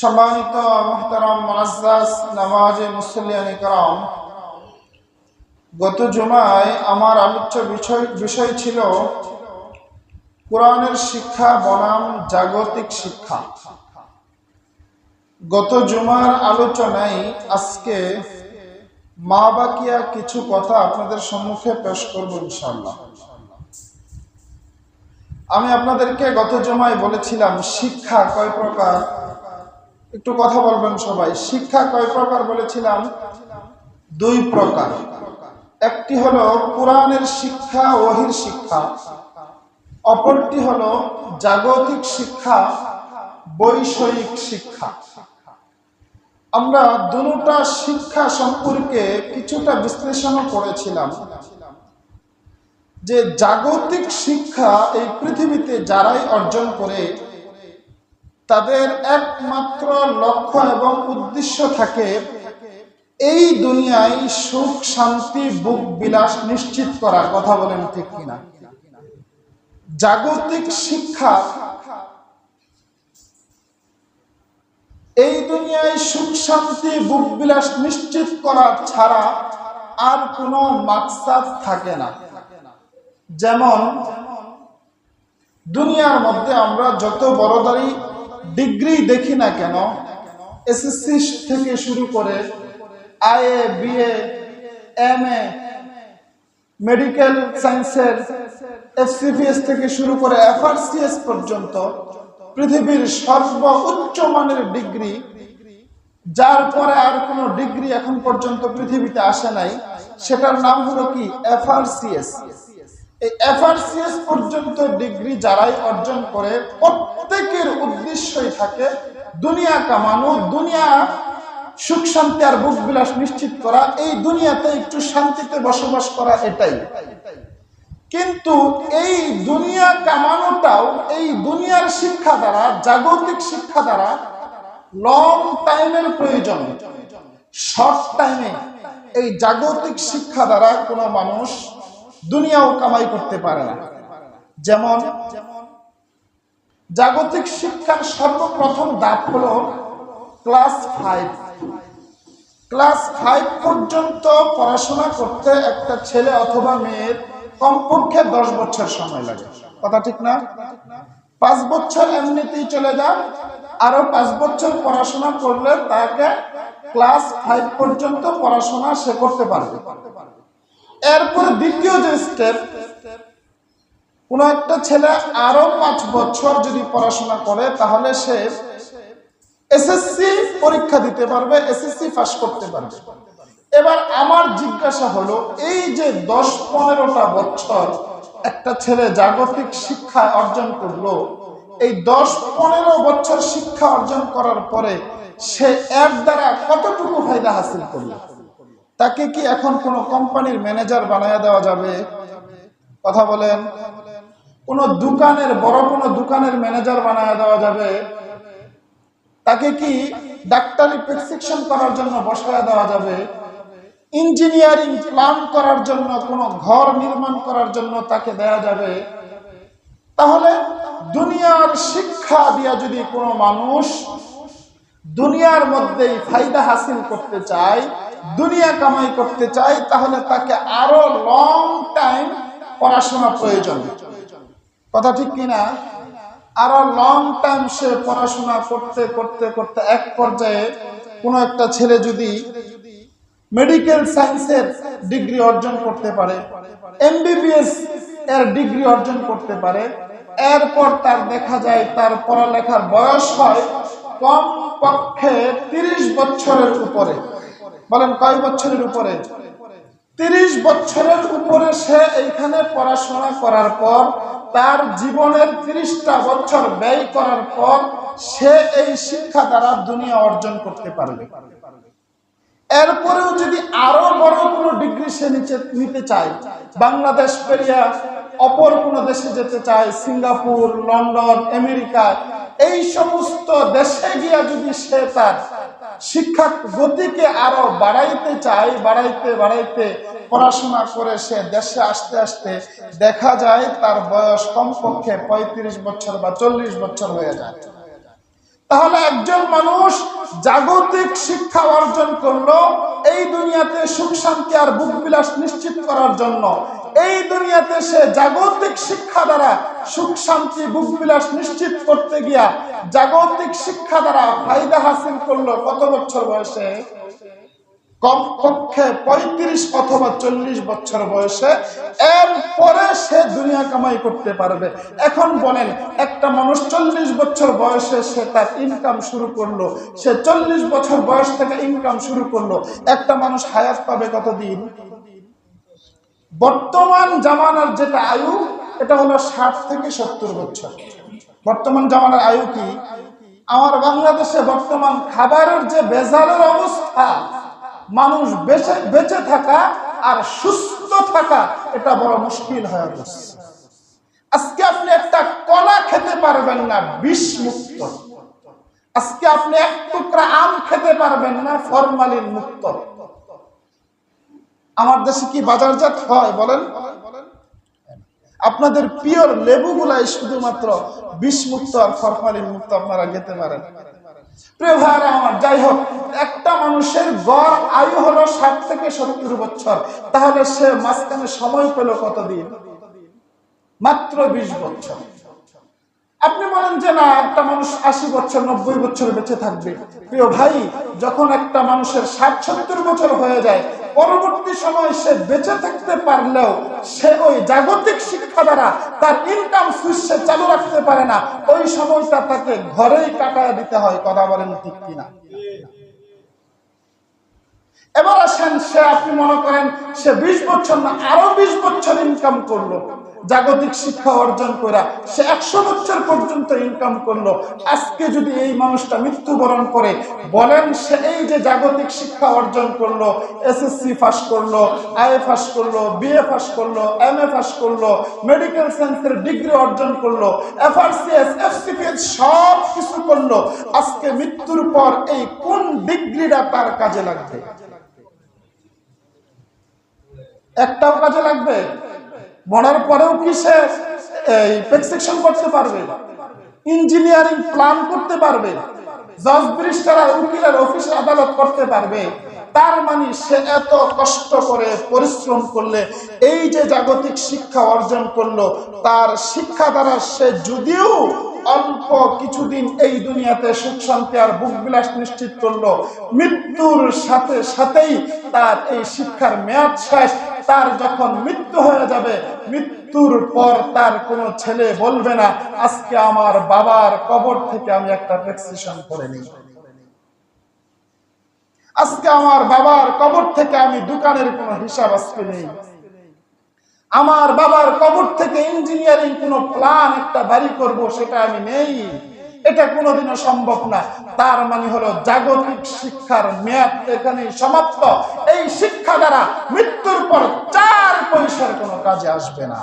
সম্মানিত মোহতারাম করম, গত জুমায় আমার আলোচ্য বিষয় বিষয় ছিল কোরআনের শিক্ষা বনাম জাগতিক শিক্ষা। গত জুমার আলোচনায় আজকে মা বাকিয়া কিছু কথা আপনাদের সম্মুখে পেশ করব ইনশাল্লাহ আমি আপনাদেরকে গত জমায় বলেছিলাম, শিক্ষা কয় প্রকার? একটু কথা বলবেন সবাই। শিক্ষা কয় প্রকার বলেছিলাম? দুই প্রকার। একটি হলো কোরআনের শিক্ষা, ওহির শিক্ষা। অপরটি হলো জাগতিক শিক্ষা, বৈষয়িক শিক্ষা। আমরা দুটা শিক্ষা সম্পর্কে কিছুটা বিশ্লেষণ করেছিলাম। যে জাগতিক শিক্ষা এই পৃথিবীতে যারাই অর্জন করে তাদের একমাত্র লক্ষ্য এবং উদ্দেশ্য থাকে এই দুনিয়ায় সুখ, শান্তি, বুক বিলাস নিশ্চিত করার। কথা বলেন ঠিক কিনা? জাগতিক শিক্ষা এই দুনিয়ায় সুখ, শান্তি, বুক বিলাস নিশ্চিত করা ছাড়া আর কোনো মাকসাদ থাকে না। যেমন, দুনিয়ার মধ্যে আমরা যত বড়দারি ডিগ্রি দেখি না কেন, এসএসসি থেকে শুরু করে IA BA M A, medical সায়েন্সের এফসিপিএস থেকে শুরু করে এফআরসিএস পর্যন্ত পৃথিবীর সর্ব উচ্চ মানের ডিগ্রি, যার পরে আর কোনো ডিগ্রি এখন পর্যন্ত পৃথিবীতে আসে নাই, সেটার নাম হলো কি? এফআরসিএস। এফআরসিএস পর্যন্ত ডিগ্রি যারাই অর্জন করে, প্রত্যেকের উদ্দেশ্যই থাকে দুনিয়া কামানো, দুনিয়া সুখ, শান্তি আর বুক বিলাস নিশ্চিত করা। এই দুনিয়াতে একটু শান্তিতে বসবাস করা এটাই। কিন্তু এই দুনিয়া কামানোটাও, এই দুনিয়ার শিক্ষা দ্বারা, জাগতিক শিক্ষা দ্বারা লং টাইমের প্রয়োজন। শর্ট টাইমে এই জাগতিক শিক্ষা দ্বারা কোনো মানুষ দুনিয়াও কামাই করতে পারে না। যেমন, জাগতিক শিক্ষার সর্বপ্রথম দাপ হলো ক্লাস ফাইভ। ক্লাস ফাইভ পর্যন্ত পড়াশোনা করতে একটা ছেলে অথবা মেয়ের কমপক্ষে দশ বছর সময় লাগে। কথা ঠিক না? পাঁচ বছর এমনিতেই চলে যান আরও পাঁচ বছর পড়াশোনা করলে তাকে ক্লাস ফাইভ পর্যন্ত পড়াশোনা সে করতে পারবে। এরপর দ্বিতীয় যে স্টেপ কোন একটা ছেলে আরও পাঁচ বছর যদি পড়াশোনা করে, তাহলে সে এসএসসি পরীক্ষা দিতে পারবে এসএসসি পাস করতে পারবে। এবার আমার জিজ্ঞাসা হলো, এই যে দশ পনেরোটা বছর একটা ছেলে জাগতিক শিক্ষা অর্জন করল, এই দশ পনেরো বছর শিক্ষা অর্জন করার পরে সে এর দ্বারা কতটুকু ফায়দা হাসিল করল? তাকে কি এখন কোনো কোম্পানির ম্যানেজার বানায় দেওয়া যাবে? কথা বলেন। কোন দোকানের, বড় কোনো দোকানের ম্যানেজার বানায় দেওয়া যাবে? তাকে কি ডাক্তারি প্রেসক্রিপশন করার জন্য বসায় দেওয়া যাবে? ইঞ্জিনিয়ারিং প্ল্যান করার জন্য, কোনো ঘর নির্মাণ করার জন্য তাকে দেয়া যাবে? তাহলে দুনিয়ার শিক্ষা দিয়া যদি কোনো মানুষ দুনিয়ার মধ্যেই ফায়দা হাসিল করতে চায় দুনিয়া কামাই করতে চায় তাহলে তাকে আরও লং টাইম পড়াশোনা প্রয়োজন। কথা ঠিক কিনা? আরও লং টাইম সে পড়াশোনা করতে করতে করতে এক পর্যায়ে কোনো একটা ছেলে যদি মেডিকেল সায়েন্সের ডিগ্রি অর্জন করতে পারে এমবিবিএস এর ডিগ্রি অর্জন করতে পারে, এরপর তার দেখা যায় তার পড়ালেখার বয়স হয় কম পক্ষে তিরিশ বছরের উপরে। বলেন কয় বছরের উপরে? তিরিশ বছরের উপরে সে এইখানে পড়াশোনা করার পর, তার জীবনের তিরিশটা বছর ব্যয় করার পর, সে এই শিক্ষা দ্বারা দুনিয়া অর্জন করতে পারবে। এরপরেও যদি আরও বড় কোনো ডিগ্রি সে নিচে নিতে চায়, বাংলাদেশ পেরিয়া অপর কোনো দেশে যেতে চায়, সিঙ্গাপুর, লন্ডন, আমেরিকা, এই সমস্ত দেশে গিয়া যদি সে তার শিক্ষা গতিকে আরও বাড়াইতে চাই, বাড়াইতে বাড়াইতে পড়াশোনা করে সে দেশে আসতে আসতে দেখা যায় তার বয়স কমপক্ষে পঁয়ত্রিশ বছর বা চল্লিশ বছর হয়ে যায়। তাহলে একজন মানুষ জাগতিক শিক্ষা অর্জন করল, এই দুনিয়াতে সুখ শান্তি আর বুক বিলাস নিশ্চিত করার জন্য, এই দুনিয়াতে সে জাগতিক শিক্ষা দ্বারা সুখ, শান্তি বুক বিলাস নিশ্চিত করতে গিয়া জাগতিক শিক্ষা দ্বারা ফায়দা হাসিল করল কত বছর বয়সে? কমপক্ষে পঁয়ত্রিশ অথবা চল্লিশ বছর বয়সে। এরপরে সে দুনিয়া কামাই করতে পারবে। এখন বলেন, একটা মানুষ চল্লিশ বছর বয়সে সে তার ইনকাম শুরু করল। সে চল্লিশ বছর বয়স থেকে ইনকাম শুরু করল। একটা মানুষ হায়াত পাবে কতদিন? বর্তমান জামানার যেটা আয়ু এটা হলো ষাট থেকে সত্তর বছর। বর্তমান জামানার আয়ু কি? আমার বাংলাদেশে বর্তমান খাবারের যে বেজালের অবস্থা, মানুষ বেঁচে বেঁচে থাকা আর সুস্থ থাকা, এটা বড় মুশকিল হয়ে গেছে। আজকে আপনি একটা কলা খেতে পারবেন না, বিষ মুক্ত। আজকে আপনি এক টুকরা আম খেতে পারবেন না, ফরমালিন মুক্ত। আমার দেশে কি বাজারজাত হয় বলেন? আপনাদের পিওর লেবুগুলাই শুধুমাত্র বিষ মুক্ত আর ফরমালিন মুক্ত আপনারা খেতে পারেন। যাই হোক, একটা মানুষের আয়ু ষাট থেকে সত্তর বছর। তাহলে সে মাঝখানে সময় পেল কতদিন? মাত্র বিশ বছর। আপনি বলেন যে না, একটা মানুষ আশি বছর, নব্বই বছর বেঁচে থাকবে। প্রিয় ভাই, যখন একটা মানুষের ষাট সত্তর বছর হয়ে যায়, পরবর্তী সময় সে বেঁচে থাকতে পারলেও সে ওই জাগতিক শিক্ষা দ্বারা তার ইনকাম সুইচ সে চালু রাখতে পারে না। ওই সময়টা তাকে ঘরেই কাটায় দিতে হয়, কথা বলেন ঠিক কিনা? এবার আসেন, সে আপনি মনে করেন সে বিশ বছর না, আরও বিশ বছর ইনকাম করল। জাগতিক শিক্ষা অর্জন করা সে একশো বছর পর্যন্ত ইনকাম করল। আজকে যদি এই মানুষটা মৃত্যুবরণ করে, বলেন সে এই যে জাগতিক শিক্ষা অর্জন করল এসএসসি পাস করল আইএ পাস করল বিএ পাস করল এম এ পাস করল মেডিকেল সায়েন্সের ডিগ্রি অর্জন করল এফআরসিএস এফসিপিএস সব কিছু করল, আজকে মৃত্যুর পর এই কোন ডিগ্রিটা তার কাজে লাগবে? একটাও কাজে লাগবে? মরার পরেও কি সে এই প্রেসক্রিপশন করতে পারবে? ইঞ্জিনিয়ারিং প্ল্যান করতে পারবে? জজ ব্রিস্টার উকিলের অফিস আদালত করতে পারবে? তার মানে সে এত কষ্ট করে পরিশ্রম করলে, এই যে জাগতিক শিক্ষা অর্জন করল, তার শিক্ষা দ্বারা সে যদিও অল্প কিছুদিন এই দুনিয়াতে সুখ শান্তি আর বুক বিলাস নিশ্চিত করল, মৃত্যুর সাথে সাথেই তার এই শিক্ষার মেয়াদ শেষ তার যখন মৃত্যু হয়ে যাবে, মৃত্যুর পর তার কোনো ছেলে বলবে না, আজকে আমার বাবার কবর থেকে আমি একটা প্রেসক্রিপশন করে নিই। আজকে আমার বাবার কবর থেকে আমি দোকানের কোনো হিসাব আজকে নেই। আমার বাবার কবর থেকে ইঞ্জিনিয়ারিং কোনো প্ল্যান একটা বাড়ি করব, সেটা আমি নেই। এটা কোনোদিনও সম্ভব না। তার মানে হলো জাগতিক শিক্ষার মেয়াদ এখানেই সমাপ্ত। এই শিক্ষা দ্বারা মৃত্যুর পর চার পয়সার কোনো কাজে আসবে না।